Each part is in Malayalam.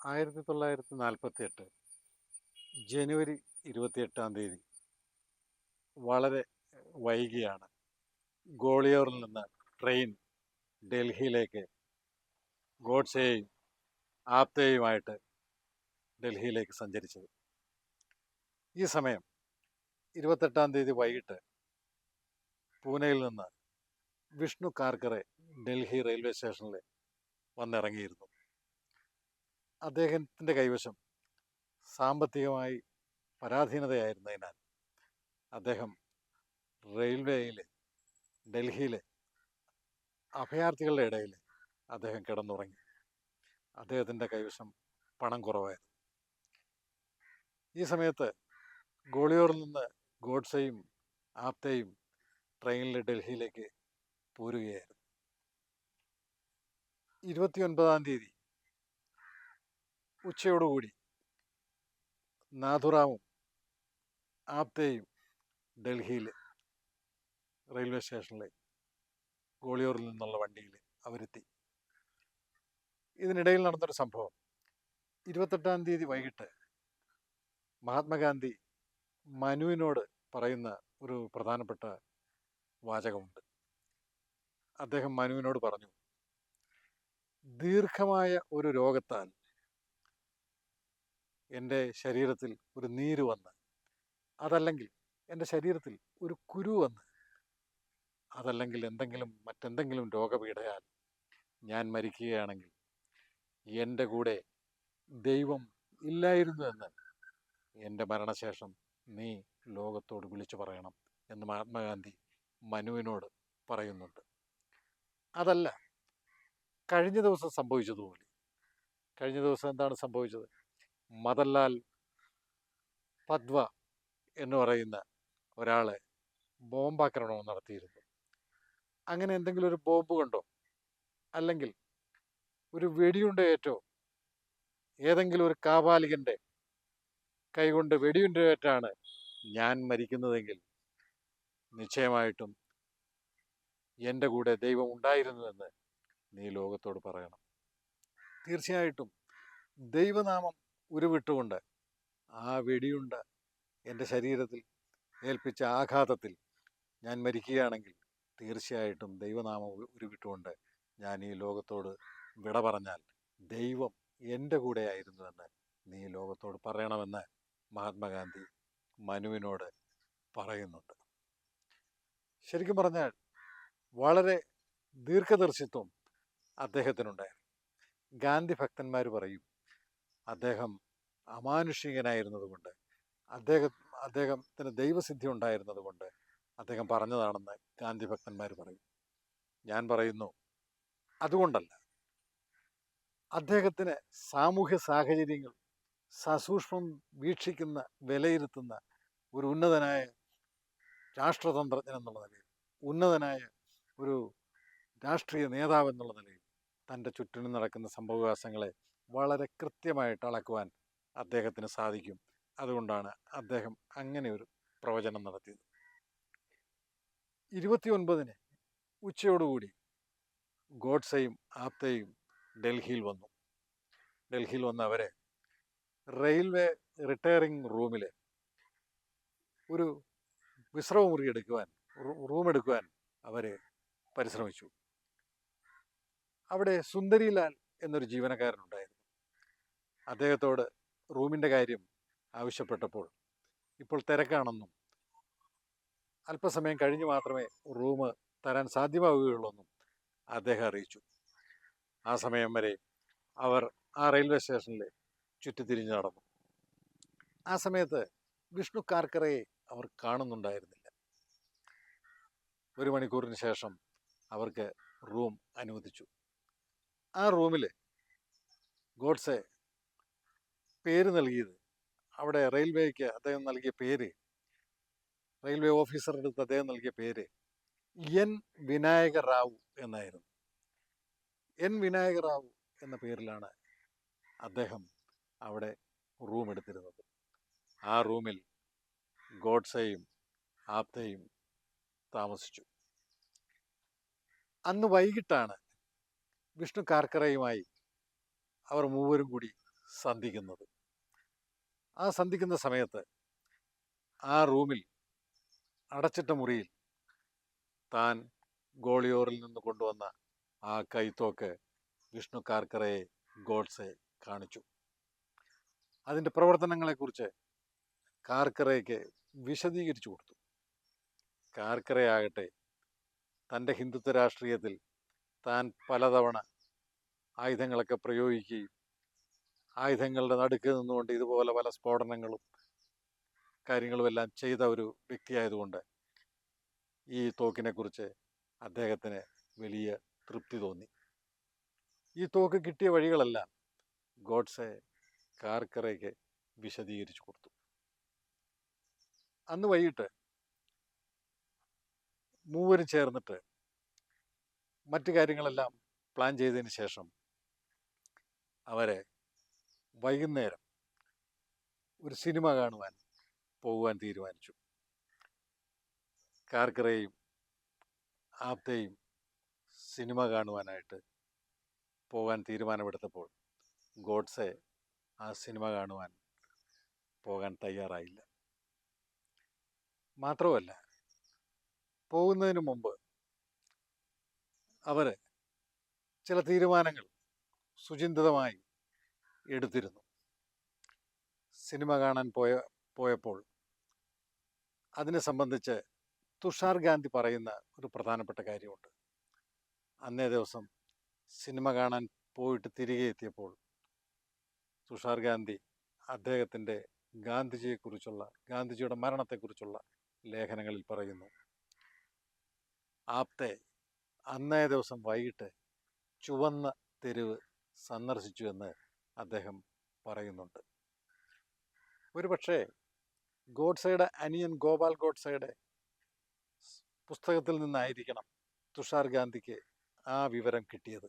ആയിരത്തി തൊള്ളായിരത്തി നാൽപ്പത്തി എട്ട് ജനുവരി ഇരുപത്തിയെട്ടാം തീയതി വളരെ വൈകിയാണ്. ഗോളിയോറിൽ നിന്ന് ട്രെയിൻ ഡൽഹിയിലേക്ക് ഗോഡ്സെയും ആപ്തേയുമായിട്ട് ഡൽഹിയിലേക്ക് സഞ്ചരിച്ചത്. ഈ സമയം ഇരുപത്തെട്ടാം തീയതി വൈകിട്ട് പൂനെയിൽ നിന്ന് വിഷ്ണു കാർക്കറെ ഡൽഹി റെയിൽവേ സ്റ്റേഷനിൽ വന്നിറങ്ങിയിരുന്നു. അദ്ദേഹത്തിന്റെ കൈവശം സാമ്പത്തികമായി പരാധീനതയായിരുന്നതിനാൽ അദ്ദേഹം റെയിൽവേയിൽ ഡൽഹിയിലെ അഭയാർത്ഥികളുടെ ഇടയിൽ അദ്ദേഹം കിടന്നുറങ്ങി. അദ്ദേഹത്തിന്റെ കൈവശം പണം കുറവായിരുന്നു. ഈ സമയത്ത് ഗോളിയോറിൽ നിന്ന് ഗോഡ്സെയും ആപ്തയും ട്രെയിനിൽ ഡൽഹിയിലേക്ക് പോരുകയായിരുന്നു. ഇരുപത്തിയൊൻപതാം തീയതി ഉച്ചയോടുകൂടി നാഥുറാമും ആപ്തയും ഡൽഹിയിൽ റെയിൽവേ സ്റ്റേഷനിൽ ഗോളിയോറിൽ നിന്നുള്ള വണ്ടിയിൽ അവരെത്തി. ഇതിനിടയിൽ നടന്നൊരു സംഭവം. ഇരുപത്തെട്ടാം തീയതി വൈകിട്ട് മഹാത്മാഗാന്ധി മനുവിനോട് പറയുന്ന ഒരു പ്രധാനപ്പെട്ട വാചകമുണ്ട്. അദ്ദേഹം മനുവിനോട് പറഞ്ഞു ദീർഘമായ ഒരു രോഗത്താൽ എന്റെ ശരീരത്തിൽ ഒരു നീര് വന്ന് അതല്ലെങ്കിൽ എന്റെ ശരീരത്തിൽ ഒരു കുരു വന്ന് അതല്ലെങ്കിൽ എന്തെങ്കിലും മറ്റെന്തെങ്കിലും രോഗപീഠയാൽ ഞാൻ മരിക്കുകയാണെങ്കിൽ എന്റെ കൂടെ ദൈവം ഇല്ലായിരുന്നു എന്ന് എന്റെ മരണശേഷം നീ ലോകത്തോട് വിളിച്ചു പറയണം എന്ന് മഹാത്മാഗാന്ധി മനുവിനോട് പറയുന്നുണ്ട്. അതല്ല കഴിഞ്ഞ ദിവസം സംഭവിച്ചതുപോലെ. കഴിഞ്ഞ ദിവസം എന്താണ് സംഭവിച്ചത്? മദൻലാൽ പദ്വ എന്ന് പറയുന്ന ഒരാളെ ബോംബാക്രമണം നടത്തിയിരുന്നു. അങ്ങനെ എന്തെങ്കിലും ഒരു ബോംബ് കൊണ്ടോ? അല്ലെങ്കിൽ ഒരു വെടിയുണ്ട ഏറ്റോ? ഏതെങ്കിലും ഒരു കാപാലികന്റെ കൈകൊണ്ട് വെടിയുണ്ട ഏറ്റാണ് ഞാൻ മരിക്കുന്നതെങ്കിൽ നിശ്ചയമായിട്ടും എന്റെ കൂടെ ദൈവം ഉണ്ടായിരുന്നുവെന്ന് നീ ലോകത്തോട് പറയണം. തീർച്ചയായിട്ടും ദൈവനാമം ഉരുവിട്ടുകൊണ്ട് ആ വെടിയുണ്ട എന്റെ ശരീരത്തിൽ ഏൽപ്പിച്ച ആഘാതത്തിൽ ഞാൻ മരിക്കുകയാണെങ്കിൽ തീർച്ചയായിട്ടും ദൈവനാമം ഉരുവിട്ടുകൊണ്ട് ഞാൻ ഈ ലോകത്തോട് വിട പറഞ്ഞാൽ ദൈവം എന്റെ കൂടെ ആയിരുന്നുവെന്ന് നീ ലോകത്തോട് പറയണമെന്ന് മഹാത്മാഗാന്ധി മനുവിനോട് പറയുന്നുണ്ട്. ശരിക്കും പറഞ്ഞാൽ വളരെ ദീർഘദർശിത്വം അദ്ദേഹത്തിനുണ്ടായിരുന്നു. ഗാന്ധി ഭക്തന്മാർ പറയും അദ്ദേഹം അമാനുഷികനായിരുന്നതുകൊണ്ട് അദ്ദേഹം അദ്ദേഹത്തിന് ദൈവസിദ്ധി ഉണ്ടായിരുന്നതുകൊണ്ട് അദ്ദേഹം പറഞ്ഞതാണെന്ന് ഗാന്ധി ഭക്തന്മാർ പറയും. ഞാൻ പറയുന്നു അതുകൊണ്ടല്ല. അദ്ദേഹത്തിന് സാമൂഹ്യ സാഹചര്യങ്ങൾ സസൂക്ഷ്മം വീക്ഷിക്കുന്ന വിലയിരുത്തുന്ന ഒരു ഉന്നതനായ രാഷ്ട്രതന്ത്രജ്ഞൻ എന്നുള്ള നിലയിൽ ഉന്നതനായ ഒരു രാഷ്ട്രീയ നേതാവ് എന്നുള്ള നിലയിൽ തന്റെ ചുറ്റിനും നടക്കുന്ന സംഭവവികാസങ്ങളെ വളരെ കൃത്യമായിട്ട് അളക്കുവാൻ അദ്ദേഹത്തിന് സാധിക്കും. അതുകൊണ്ടാണ് അദ്ദേഹം അങ്ങനെ ഒരു പ്രവചനം നടത്തിയത്. ഇരുപത്തി ഒൻപതിന് ഉച്ചയോടുകൂടി ഗോഡ്സെയും ആപ്തയും ഡൽഹിയിൽ വന്നു. ഡൽഹിയിൽ വന്ന അവരെ റെയിൽവേ റിട്ടയറിംഗ് റൂമിൽ ഒരു വിശ്രമമുറി എടുക്കുവാൻ റൂം അവർ പരിശ്രമിച്ചു. അവിടെ സുന്ദരിലാൽ എന്നൊരു ജീവനക്കാരനുണ്ടായിരുന്നു. അദ്ദേഹത്തോട് റൂമിന്റെ കാര്യം ആവശ്യപ്പെട്ടപ്പോൾ ഇപ്പോൾ തിരക്കാണെന്നും അല്പസമയം കഴിഞ്ഞ് മാത്രമേ റൂം തരാൻ സാധ്യമാവുകയുള്ളൂന്നും അദ്ദേഹം അറിയിച്ചു. ആ സമയം വരെ അവർ ആ റെയിൽവേ സ്റ്റേഷനിൽ ചുറ്റിത്തിരിഞ്ഞ് നടന്നു. ആ സമയത്ത് വിഷ്ണു കാർക്കറയെ അവർ കാണുന്നുണ്ടായിരുന്നില്ല. ഒരു മണിക്കൂറിന് ശേഷം അവർക്ക് റൂം അനുവദിച്ചു. ആ റൂമിൽ ഗോഡ്സെ പേര് നൽകിയത്. അവിടെ റെയിൽവേക്ക് അദ്ദേഹം നൽകിയ പേര്. റെയിൽവേ ഓഫീസറുടെ അടുത്ത് അദ്ദേഹം നൽകിയ പേര് എൻ. വിനായക റാവു എന്നായിരുന്നു. എൻ. വിനായക റാവു എന്ന പേരിലാണ് അദ്ദേഹം അവിടെ റൂം എടുത്തിരുന്നത്. ആ റൂമിൽ ഗോഡ്സെയും ആപ്തയും താമസിച്ചു. അന്ന് വൈകിട്ടാണ് വിഷ്ണു കാർക്കറയുമായി അവർ മൂവരും കൂടി സന്ധിക്കുന്നത്. ആ സന്ധിക്കുന്ന സമയത്ത് ആ റൂമിൽ അടച്ചിട്ട മുറിയിൽ താൻ ഗോളിയോറിൽ നിന്ന് കൊണ്ടുവന്ന ആ കൈത്തോക്ക് വിഷ്ണു കാർക്കറയെ ഗോഡ്സെ കാണിച്ചു. അതിന്റെ പ്രവർത്തനങ്ങളെക്കുറിച്ച് കാർക്കറയ്ക്ക് വിശദീകരിച്ചു കൊടുത്തു. കാർക്കറയാകട്ടെ തന്റെ ഹിന്ദുത്വ രാഷ്ട്രീയത്തിൽ താൻ പലതവണ ആയുധങ്ങളൊക്കെ പ്രയോഗിക്കുകയും ആയുധങ്ങളുടെ നടുക്ക് നിന്നുകൊണ്ട് ഇതുപോലെ പല സ്ഫോടനങ്ങളും കാര്യങ്ങളും എല്ലാം ചെയ്ത ഒരു വ്യക്തിയായതുകൊണ്ട് ഈ തോക്കിനെക്കുറിച്ച് അദ്ദേഹത്തിന് വലിയ തൃപ്തി തോന്നി. ഈ തോക്ക് കിട്ടിയ വഴികളെല്ലാം ഗോഡ്സെ കാർക്കറയ്ക്ക് വിശദീകരിച്ചു കൊടുത്തു. അന്ന് വൈകിട്ട് മൂവരും ചേർന്നിട്ട് മറ്റു കാര്യങ്ങളെല്ലാം പ്ലാൻ ചെയ്തതിന് ശേഷം അവരെ വൈകുന്നേരം ഒരു സിനിമ കാണുവാൻ പോകുവാൻ തീരുമാനിച്ചു. കാർക്കറയും ആപ്തയും സിനിമ കാണുവാനായിട്ട് പോകാൻ തീരുമാനമെടുത്തപ്പോൾ ഗോഡ്സെ ആ സിനിമ കാണുവാൻ പോകാൻ തയ്യാറായില്ല. മാത്രമല്ല പോകുന്നതിന് മുമ്പ് അവർ ചില തീരുമാനങ്ങൾ സുചിന്തിതമായി എടുത്തിരുന്നു. സിനിമ കാണാൻ പോയ പോയപ്പോൾ അതിനെ സംബന്ധിച്ച് തുഷാർ ഗാന്ധി പറയുന്ന ഒരു പ്രധാനപ്പെട്ട കാര്യമുണ്ട്. അന്നേ ദിവസം സിനിമ കാണാൻ പോയിട്ട് തിരികെ എത്തിയപ്പോൾ തുഷാർ ഗാന്ധി അദ്ദേഹത്തിന്റെ ഗാന്ധിജിയെക്കുറിച്ചുള്ള ഗാന്ധിജിയുടെ മരണത്തെക്കുറിച്ചുള്ള ലേഖനങ്ങളിൽ പറയുന്നു. ആപ്തെ അന്നേ ദിവസം വൈകിട്ട് ചുവന്ന തെരുവ് സന്ദർശിച്ചു എന്ന് അദ്ദേഹം പറയുന്നുണ്ട്. ഒരുപക്ഷെ ഗോഡ്സയുടെ അനിയൻ ഗോപാൽ ഗോഡ്സയുടെ പുസ്തകത്തിൽ നിന്നായിരിക്കണം തുഷാർ ഗാന്ധിക്ക് ആ വിവരം കിട്ടിയത്.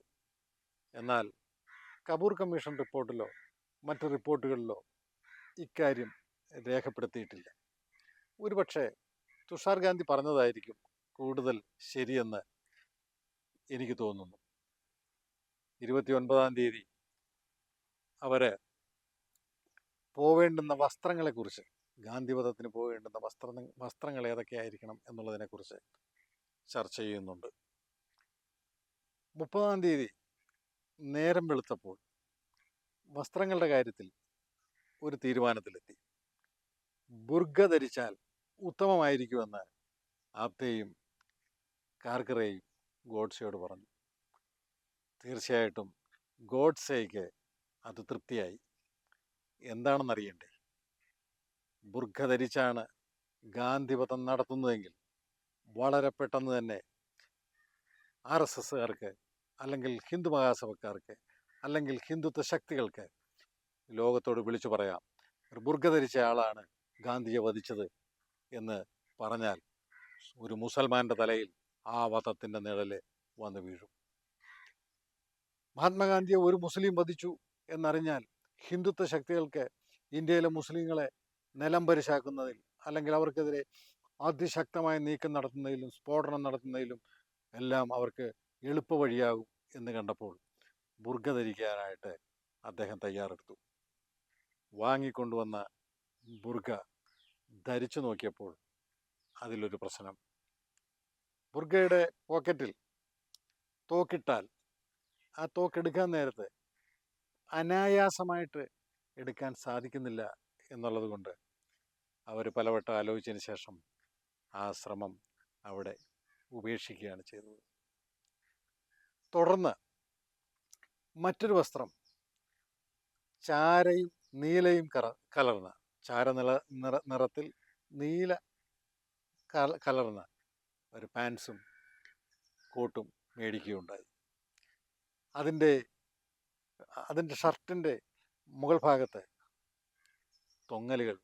എന്നാൽ കപൂർ കമ്മീഷൻ റിപ്പോർട്ടിലോ മറ്റ് റിപ്പോർട്ടുകളിലോ ഇക്കാര്യം രേഖപ്പെടുത്തിയിട്ടില്ല. ഒരുപക്ഷെ തുഷാർ ഗാന്ധി പറഞ്ഞതായിരിക്കും കൂടുതൽ ശരിയെന്ന് എനിക്ക് തോന്നുന്നു. ഇരുപത്തി ഒൻപതാം തീയതി അവർ പോവേണ്ടുന്ന വസ്ത്രങ്ങളെക്കുറിച്ച് ഗാന്ധിവധത്തിന് പോവേണ്ടുന്ന വസ്ത്ര വസ്ത്രങ്ങൾ ഏതൊക്കെയായിരിക്കണം എന്നുള്ളതിനെക്കുറിച്ച് ചർച്ച ചെയ്യുന്നുണ്ട്. മുപ്പതാം തീയതി നേരം വെളുത്തപ്പോൾ വസ്ത്രങ്ങളുടെ കാര്യത്തിൽ ഒരു തീരുമാനത്തിലെത്തി. ബുർഗ ധരിച്ചാൽ ഉത്തമമായിരിക്കുമെന്ന് ആപ്തയും കാർക്കറേയും ഗോഡ്സയോട് പറഞ്ഞു. തീർച്ചയായിട്ടും ഗോഡ്സേക്ക് അത് തൃപ്തിയായി. എന്താണെന്നറിയണ്ടേ? ബുർഖ ധരിച്ചാണ് ഗാന്ധിവധം നടത്തുന്നതെങ്കിൽ വളരെ പെട്ടെന്ന് തന്നെ ആർ എസ് എസ്സുകാർക്ക് അല്ലെങ്കിൽ ഹിന്ദു മഹാസഭക്കാർക്ക് അല്ലെങ്കിൽ ഹിന്ദുത്വ ശക്തികൾക്ക് ലോകത്തോട് വിളിച്ചു പറയാം. ഒരു ബുർഖ ധരിച്ച ആളാണ് ഗാന്ധിയെ വധിച്ചത് എന്ന് പറഞ്ഞാൽ ഒരു മുസൽമാന്റെ തലയിൽ ആ വധത്തിന്റെ നിഴൽ വന്നു വീഴും. മഹാത്മാഗാന്ധിയെ ഒരു മുസ്ലിം വധിച്ചു. എന്നറിഞ്ഞാൽ ഹിന്ദുത്വ ശക്തികൾക്ക് ഇന്ത്യയിലെ മുസ്ലിങ്ങളെ നിലം പരിശാക്കുന്നതിൽ അല്ലെങ്കിൽ അവർക്കെതിരെ അതിശക്തമായ നീക്കം നടത്തുന്നതിലും സ്ഫോടനം നടത്തുന്നതിലും എല്ലാം അവർക്ക് എളുപ്പ വഴിയാകും എന്ന് കണ്ടപ്പോൾ ബുർഗ ധരിക്കാനായിട്ട് അദ്ദേഹം തയ്യാറെടുത്തു. വാങ്ങിക്കൊണ്ടുവന്ന ബുർഗ ധരിച്ചു നോക്കിയപ്പോൾ അതിലൊരു പ്രശ്നം. ബുർഗയുടെ പോക്കറ്റിൽ തോക്കിട്ടാൽ ആ തോക്കെടുക്കാൻ നേരത്ത് അനായാസമായിട്ട് എടുക്കാൻ സാധിക്കുന്നില്ല എന്നുള്ളത് കൊണ്ട് അവർ പലവട്ടം ആലോചിച്ചതിന് ശേഷം ആ ശ്രമം അവിടെ ഉപേക്ഷിക്കുകയാണ് ചെയ്തത്. തുടർന്ന് മറ്റൊരു വസ്ത്രം ചാരയും നീലയും കറ കലർന്ന ചാര നില നിറ നിറത്തിൽ നീല കല കലർന്ന ഒരു പാൻസും കോട്ടും മേടിക്കുകയുണ്ടായി. അതിന്റെ അതിന്റെ ഷർട്ടിന്റെ മുകൾ ഭാഗത്ത് തൊങ്ങലുകൾ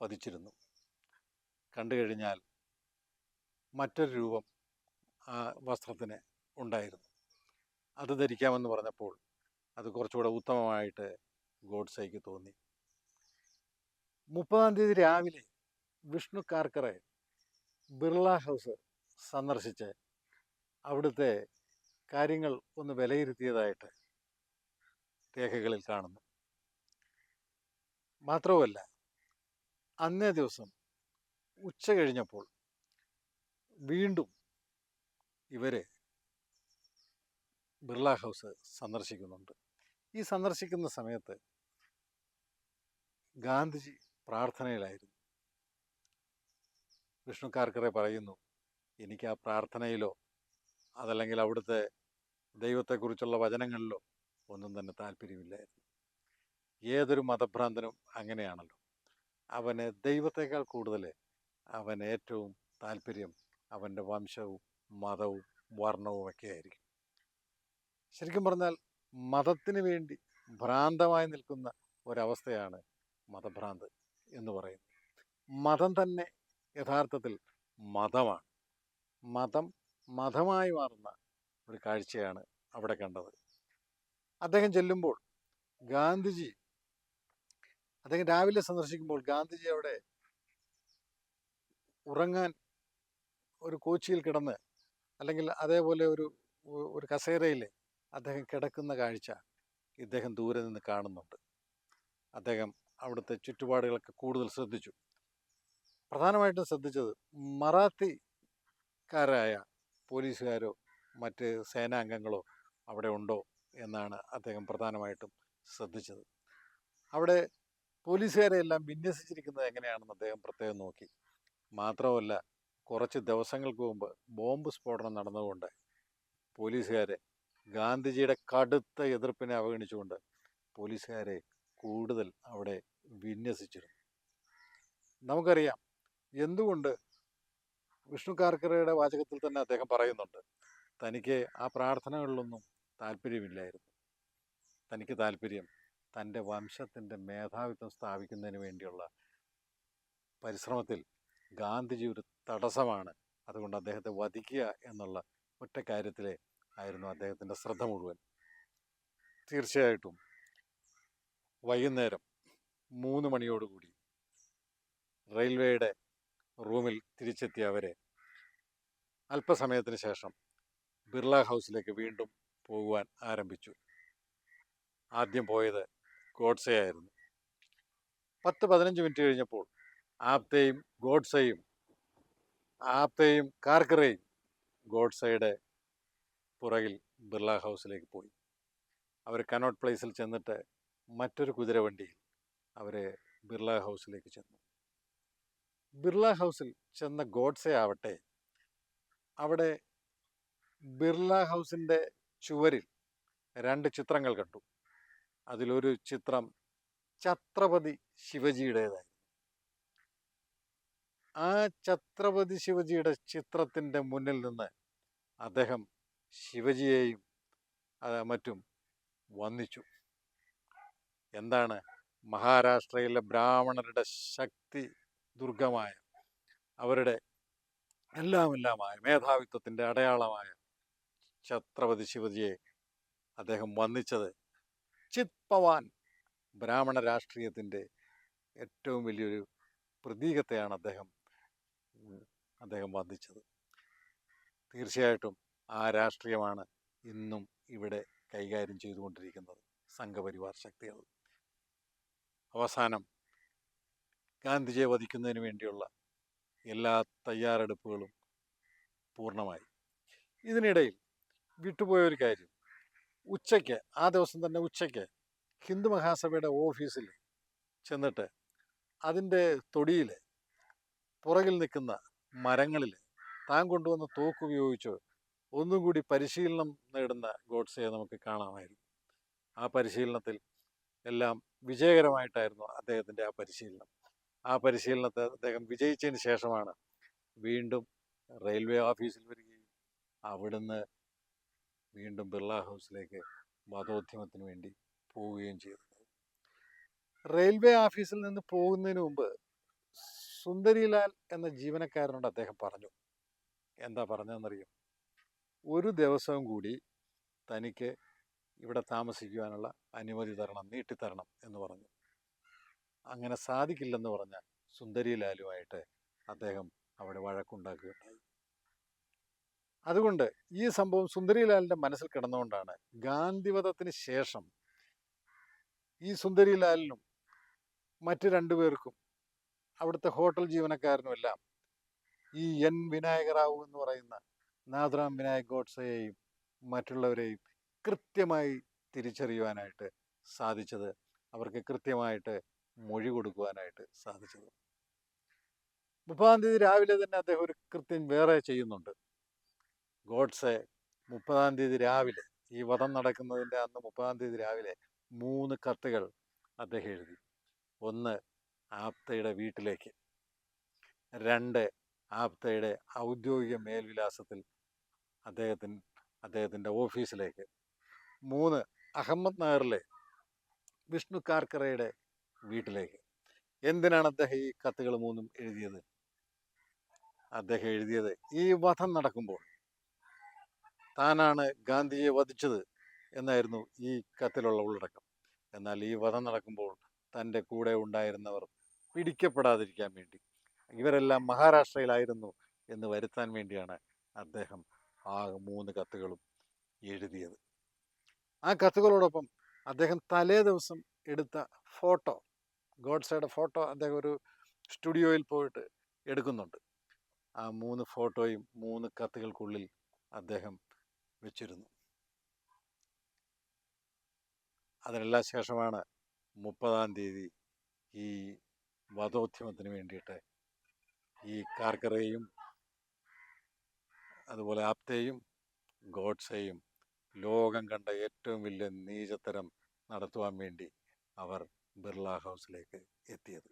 പതിച്ചിരുന്നു. കണ്ടു കഴിഞ്ഞാൽ മറ്റൊരു രൂപം ആ വസ്ത്രത്തിന് ഉണ്ടായിരുന്നു. അത് ധരിക്കാമെന്ന് പറഞ്ഞപ്പോൾ അത് കുറച്ചുകൂടെ ഉത്തമമായിട്ട് ഗോഡ്സേക്ക് തോന്നി. മുപ്പതാം തീയതി രാവിലെ വിഷ്ണു കാർക്കറെ ബിർള ഹൗസ് സന്ദർശിച്ച് അവിടുത്തെ കാര്യങ്ങൾ ഒന്ന് വിലയിരുത്തിയതായിട്ട് രേഖകളിൽ കാണുന്നു. മാത്രവുമല്ല അന്നേ ദിവസം ഉച്ച കഴിഞ്ഞപ്പോൾ വീണ്ടും ഇവർ ബിർള ഹൗസ് സന്ദർശിക്കുന്നുണ്ട്. ഈ സന്ദർശിക്കുന്ന സമയത്ത് ഗാന്ധിജി പ്രാർത്ഥനയിലായിരുന്നു. വിഷ്ണു കാർക്കറെ പറയുന്നു എനിക്ക് ആ പ്രാർത്ഥനയിലോ അതല്ലെങ്കിൽ അവിടുത്തെ ദൈവത്തെക്കുറിച്ചുള്ള വചനങ്ങളിലോ ഒന്നും തന്നെ താല്പര്യമില്ലായിരുന്നു. ഏതൊരു മതഭ്രാന്തനും അങ്ങനെയാണല്ലോ. അവന് ദൈവത്തെക്കാൾ കൂടുതൽ അവൻ ഏറ്റവും താല്പര്യം അവന്റെ വംശവും മതവും വർണവും ഒക്കെ ആയിരിക്കും. ശരിക്കും പറഞ്ഞാൽ മതത്തിന് വേണ്ടി ഭ്രാന്തമായി നിൽക്കുന്ന ഒരവസ്ഥയാണ് മതഭ്രാന്ത് എന്ന് പറയുന്നത്. മതം തന്നെ യഥാർത്ഥത്തിൽ മതമാണ്. മതം മതമായി മാറുന്ന ഒരു കാഴ്ചയാണ് അവിടെ കണ്ടത്. അദ്ദേഹം ചെല്ലുമ്പോൾ ഗാന്ധിജി അദ്ദേഹം രാവിലെ സന്ദർശിക്കുമ്പോൾ ഗാന്ധിജി അവിടെ ഉറങ്ങാൻ ഒരു കോച്ചിയിൽ കിടന്ന് അല്ലെങ്കിൽ അതേപോലെ ഒരു ഒരു കസേരയിൽ അദ്ദേഹം കിടക്കുന്ന കാഴ്ച ഇദ്ദേഹം ദൂരെ നിന്ന് കാണുന്നുണ്ട്. അദ്ദേഹം അവിടുത്തെ ചുറ്റുപാടുകളൊക്കെ കൂടുതൽ ശ്രദ്ധിച്ചു. പ്രധാനമായിട്ടും ശ്രദ്ധിച്ചത് മറാത്തിക്കാരായ പോലീസുകാരോ മറ്റ് സേനാംഗങ്ങളോ അവിടെ ഉണ്ടോ എന്നാണ് അദ്ദേഹം പ്രധാനമായിട്ടും ശ്രദ്ധിച്ചത്. അവിടെ പോലീസുകാരെ എല്ലാം വിന്യസിച്ചിരിക്കുന്നത് എങ്ങനെയാണെന്ന് അദ്ദേഹം പ്രത്യേകം നോക്കി. മാത്രമല്ല കുറച്ച് ദിവസങ്ങൾക്ക് മുമ്പ് ബോംബ് സ്ഫോടനം നടന്നുകൊണ്ട് പോലീസുകാരെ ഗാന്ധിജിയുടെ കടുത്ത എതിർപ്പിനെ അവഗണിച്ചുകൊണ്ട് പോലീസുകാരെ കൂടുതൽ അവിടെ വിന്യസിച്ചിരുന്നു. നമുക്കറിയാം എന്തുകൊണ്ട് വിഷ്ണു കാർക്കറയുടെ വാചകത്തിൽ തന്നെ അദ്ദേഹം പറയുന്നുണ്ട് തനിക്ക് ആ പ്രാർത്ഥനകളിലൊന്നും താല്പര്യമില്ലായിരുന്നു. തനിക്ക് താല്പര്യം തന്റെ വംശത്തിന്റെ മേധാവിത്വം സ്ഥാപിക്കുന്നതിന് വേണ്ടിയുള്ള പരിശ്രമത്തിൽ ഗാന്ധിജി ഒരു തടസ്സമാണ്. അതുകൊണ്ട് അദ്ദേഹത്തെ വധിക്കുക എന്നുള്ള ഒറ്റ കാര്യത്തിലെ ആയിരുന്നു അദ്ദേഹത്തിന്റെ ശ്രദ്ധ മുഴുവൻ. തീർച്ചയായിട്ടും വൈകുന്നേരം മൂന്ന് മണിയോടുകൂടി റെയിൽവേയുടെ റൂമിൽ തിരിച്ചെത്തിയ അവരെ അല്പസമയത്തിന് ശേഷം ബിർള ഹൗസിലേക്ക് വീണ്ടും പോകുവാൻ ആരംഭിച്ചു. ആദ്യം പോയത് ഗോഡ്സയായിരുന്നു. പത്ത് പതിനഞ്ച് മിനിറ്റ് കഴിഞ്ഞപ്പോൾ ആപ്തയും ഗോഡ്സയും ആപ്തയും കാർക്കറയും ഗോഡ്സയുടെ പുറകിൽ ബിർള ഹൗസിലേക്ക് പോയി. അവർ കനോട്ട് പ്ലേസിൽ ചെന്നിട്ട് മറ്റൊരു കുതിരവണ്ടിയിൽ അവർ ബിർള ഹൗസിലേക്ക് ചെന്നു. ബിർള ഹൗസിൽ ചെന്ന ഗോഡ്സെ ആവട്ടെ അവിടെ ബിർള ഹൗസിന്റെ ചുവരിൽ രണ്ട് ചിത്രങ്ങൾ കണ്ടു. അതിലൊരു ചിത്രം ഛത്രപതി ശിവജിയുടേതായി ആ ഛത്രപതി ശിവജിയുടെ ചിത്രത്തിന്റെ മുന്നിൽ നിന്ന് അദ്ദേഹം ശിവജിയെയും മറ്റും വന്ദിച്ചു. എന്താണ്? മഹാരാഷ്ട്രയിലെ ബ്രാഹ്മണരുടെ ശക്തി ദുർഗമായ അവരുടെ എല്ലാമെല്ലാമായ മേധാവിത്വത്തിന്റെ അടയാളമായ ഛത്രപതി ശിവജിയെ അദ്ദേഹം വന്ദിച്ചത്. ചിത് പവാൻ ബ്രാഹ്മണ രാഷ്ട്രീയത്തിന്റെ ഏറ്റവും വലിയൊരു പ്രതീകത്തെയാണ് അദ്ദേഹം അദ്ദേഹം വന്ദിച്ചത്. തീർച്ചയായിട്ടും ആ രാഷ്ട്രീയമാണ് ഇന്നും ഇവിടെ കൈകാര്യം ചെയ്തുകൊണ്ടിരിക്കുന്നത് സംഘപരിവാർ ശക്തികൾ. അവസാനം ഗാന്ധിജിയെ വധിക്കുന്നതിന് വേണ്ടിയുള്ള എല്ലാ തയ്യാറെടുപ്പുകളും പൂർണമായി. ഇതിനിടയിൽ വിട്ടുപോയ ഒരു കാര്യം. ഉച്ചയ്ക്ക് ആ ദിവസം തന്നെ ഉച്ചയ്ക്ക് ഹിന്ദു മഹാസഭയുടെ ഓഫീസിൽ ചെന്നിട്ട് അതിന്റെ തൊടിയിൽ പുറകിൽ നിൽക്കുന്ന മരങ്ങളിൽ താൻ കൊണ്ടുവന്ന തോക്ക് ഉപയോഗിച്ച് ഒന്നും കൂടി പരിശീലനം നേടുന്ന ഗോഡ്സയെ നമുക്ക് കാണാമായിരുന്നു. ആ പരിശീലനത്തിൽ എല്ലാം വിജയകരമായിട്ടായിരുന്നു അദ്ദേഹത്തിന്റെ ആ പരിശീലനം. ആ പരിശീലനത്തെ അദ്ദേഹം വിജയിച്ചതിന് ശേഷമാണ് വീണ്ടും റെയിൽവേ ഓഫീസിൽ വരികയും അവിടുന്ന് വീണ്ടും ബിർള ഹൗസിലേക്ക് മതോദ്യമത്തിന് വേണ്ടി പോവുകയും ചെയ്തത് റെയിൽവേ ഓഫീസിൽ നിന്ന് പോകുന്നതിന് മുമ്പ് സുന്ദരിലാൽ എന്ന ജീവനക്കാരനോട് അദ്ദേഹം പറഞ്ഞു. എന്താ പറഞ്ഞതെന്നറിയും? ഒരു ദിവസവും കൂടി തനിക്ക് ഇവിടെ താമസിക്കുവാനുള്ള അനുമതി തരണം നീട്ടിത്തരണം എന്ന് പറഞ്ഞു. അങ്ങനെ സാധിക്കില്ലെന്ന് പറഞ്ഞ സുന്ദരിലാലുമായിട്ട് അദ്ദേഹം അവിടെ വഴക്കുണ്ടാക്കുകയുണ്ടായി. അതുകൊണ്ട് ഈ സംഭവം സുന്ദരിലാലിന്റെ മനസ്സിൽ കിടന്നുകൊണ്ടാണ് ഗാന്ധിവധത്തിന് ശേഷം ഈ സുന്ദരിലാലിനും മറ്റ് രണ്ടുപേർക്കും അവിടുത്തെ ഹോട്ടൽ ജീവനക്കാരനുമെല്ലാം ഈ എൻ വിനായക റാവു എന്ന് പറയുന്ന നാഥറാം വിനായക് ഗോഡ്സയെയും മറ്റുള്ളവരെയും കൃത്യമായി തിരിച്ചറിയുവാനായിട്ട് സാധിച്ചത് അവർക്ക് കൃത്യമായിട്ട് മൊഴി കൊടുക്കുവാനായിട്ട് സാധിച്ചത്. മുപ്പതാം തീയതി രാവിലെ തന്നെ അദ്ദേഹം ഒരു കൃത്യം വേറെ ചെയ്യുന്നുണ്ട്. ഗോഡ്സെ മുപ്പതാം തീയതി രാവിലെ ഈ വധം നടക്കുന്നതിന്റെ അന്ന് മുപ്പതാം തീയതി രാവിലെ മൂന്ന് കത്തുകൾ അദ്ദേഹം എഴുതി. ഒന്ന് ആപ്തയുടെ വീട്ടിലേക്ക് രണ്ട് ആപ്തയുടെ ഔദ്യോഗിക മേൽവിലാസത്തിൽ അദ്ദേഹത്തിന് അദ്ദേഹത്തിന്റെ ഓഫീസിലേക്ക് മൂന്ന് അഹമ്മദ് നഗറിലെ വിഷ്ണു കാർക്കറയുടെ വീട്ടിലേക്ക്. എന്തിനാണ് അദ്ദേഹം ഈ കത്തുകൾ മൂന്നും എഴുതിയത്? അദ്ദേഹം എഴുതിയത് ഈ വധം നടക്കുമ്പോൾ താനാണ് ഗാന്ധിജിയെ വധിച്ചത് എന്നായിരുന്നു ഈ കത്തിലുള്ള ഉള്ളടക്കം. എന്നാൽ ഈ വധം നടക്കുമ്പോൾ തന്റെ കൂടെ ഉണ്ടായിരുന്നവർ പിടിക്കപ്പെടാതിരിക്കാൻ വേണ്ടി ഇവരെല്ലാം മഹാരാഷ്ട്രയിലായിരുന്നു എന്ന് വരുത്താൻ വേണ്ടിയാണ് അദ്ദേഹം ആ മൂന്ന് കത്തുകളും എഴുതിയത്. ആ കത്തുകളോടൊപ്പം അദ്ദേഹം തലേ ദിവസം എടുത്ത ഫോട്ടോ ഗോഡ്സയുടെ ഫോട്ടോ അദ്ദേഹം ഒരു സ്റ്റുഡിയോയിൽ പോയിട്ട് എടുക്കുന്നുണ്ട്. ആ മൂന്ന് ഫോട്ടോയും മൂന്ന് കത്തുകൾക്കുള്ളിൽ അദ്ദേഹം വെച്ചിരുന്നു. അതിനെല്ലാം ശേഷമാണ് മുപ്പതാം തീയതി ഈ വധോദ്യമത്തിന് വേണ്ടിയിട്ട് ഈ കാർക്കറയും അതുപോലെ ആപ്തേയും ഗോഡ്സെയും ലോകം കണ്ട ഏറ്റവും വലിയ നീചത്തരം നടത്തുവാൻ വേണ്ടി അവർ ബിർള ഹൗസിലേക്ക് എത്തിയത്.